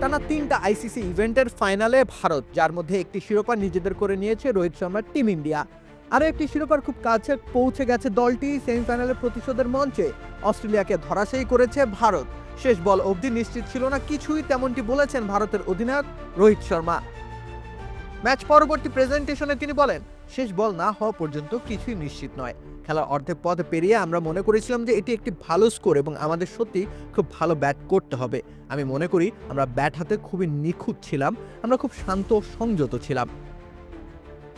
টানা তিনটা আইসিসি ইভেন্টের ফাইনালে ভারত, যার মধ্যে একটি শিরোপা নিজেদের করে নিয়েছে রোহিত শর্মার টিম ইন্ডিয়া। আরও একটি শিরোপার খুব কাছে পৌঁছে গেছে দলটি সেমিফাইনালের প্রতিশোধের মঞ্চে। অস্ট্রেলিয়াকে ধরাশায়ী করেছে ভারত। শেষ বল অবধি নিশ্চিত ছিল না কিছুই, তেমনটি বলেছেন ভারতের অধিনায়ক রোহিত শর্মা। ম্যাচ পরবর্তী প্রেজেন্টেশনে তিনি বলেন শেষ বল না হওয়া পর্যন্ত কিছুই নিশ্চিত নয়। খেলার অর্ধেক পথ পেরিয়ে আমরা মনে করেছিলাম যে এটি একটি ভালো স্কোর এবং আমাদের সত্যি খুব ভালো ব্যাট করতে হবে। আমি মনে করি আমরা ব্যাট হাতে খুবই নিখুঁত ছিলাম, আমরা খুব শান্ত সংযত ছিলাম।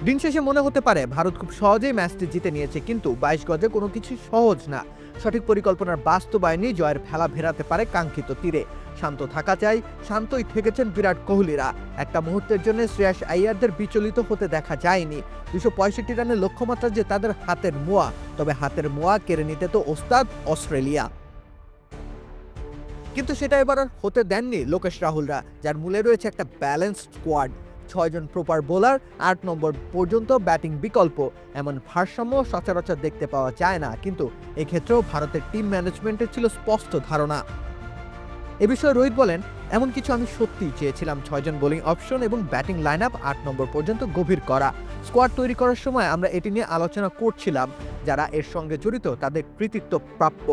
দিন শেষে মনে হতে পারে ভারত খুব সহজেই ম্যাচটি জিতে নিয়েছে, কিন্তু বাইশ গজে কোনো কিছু সহজ না। সঠিক পরিকল্পনার বাস্তবায়নই জয়ের ফেলা ভেরাতে পারে কাঙ্ক্ষিত তীরে। শান্ত থাকা চাই, শান্তই থেকেছেন বিরাট কোহলিরা। একটা মুহূর্তের জন্য শ্রেয়াস আইয়ারদের বিচলিত হতে দেখা যায়নি। দুশো পঁয়ষট্টি রানের লক্ষ্যমাত্রা যে তাদের হাতের মোয়া, তবে হাতের মোয়া কেড়ে নিতে তো ওস্তাদ অস্ট্রেলিয়া। কিন্তু সেটা এবার হতে দেননি লোকেশ রাহুলরা, যার মূলে রয়েছে একটা ব্যালেন্সড স্কোয়াড। ছয়জন প্রপার বোলার, আট নম্বর পর্যন্ত ব্যাটিং বিকল্প। এমন ভারসাম্য সচরাচর দেখতে পাওয়া যায় না, কিন্তু এক্ষেত্রেও ভারতের টিম ম্যানেজমেন্টের ছিল স্পষ্ট ধারণা। এ বিষয়ে রোহিত বলেন, এমন কিছু আমি সত্যি চেয়েছিলাম ছয়জন বোলিং অপশন এবং ব্যাটিং লাইন আপ আট নম্বর পর্যন্ত গভীর করা। স্কোয়াড তৈরি করার সময় আমরা এটি নিয়ে আলোচনা করছিলাম, যারা এর সঙ্গে জড়িত, তাদের কৃতিত্ব প্রাপ্য।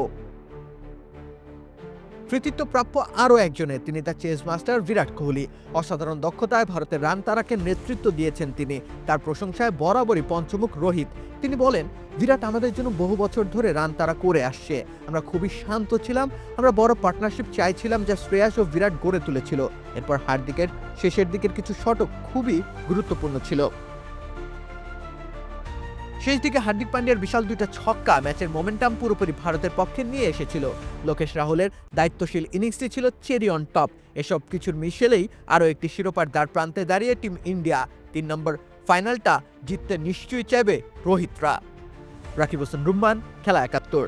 কৃতিত্ব প্রাপ্য আরও একজনের তিনি তার চেস মাস্টার বিরাট কোহলি। অসাধারণ দক্ষতায় ভারতের রান তারাকে নেতৃত্ব দিয়েছেন তিনি। তার প্রশংসায় বরাবরই পঞ্চমুখ রোহিত। তিনি বলেন, বিরাট আমাদের জন্য বহু বছর ধরে রান তারা করে আসছে। আমরা খুবই শান্ত ছিলাম, আমরা বড় পার্টনারশিপ চাইছিলাম যা শ্রেয়াস ও বিরাট গড়ে তুলেছিল। এরপর হার্দিকের শেষের দিকের কিছু শটক খুবই গুরুত্বপূর্ণ ছিল। শেষ দিকে হার্দিক পান্ডিয়ার বিশাল দুইটা ছক্কা ম্যাচের মোমেন্টাম পুরোপুরি ভারতের পক্ষে নিয়ে এসেছিল। লোকেশ রাহুলের দায়িত্বশীল ইনিংসটি ছিল চেরি অন টপ। এসব কিছুর মিশেলেই আরও একটি শিরোপার দ্বার প্রান্তে দাঁড়িয়ে টিম ইন্ডিয়া। তিন নম্বর ফাইনালটা জিততে নিশ্চয়ই চাইবে রোহিতরা। রাকিব হোসেন রুম্মান, খেলা একাত্তর।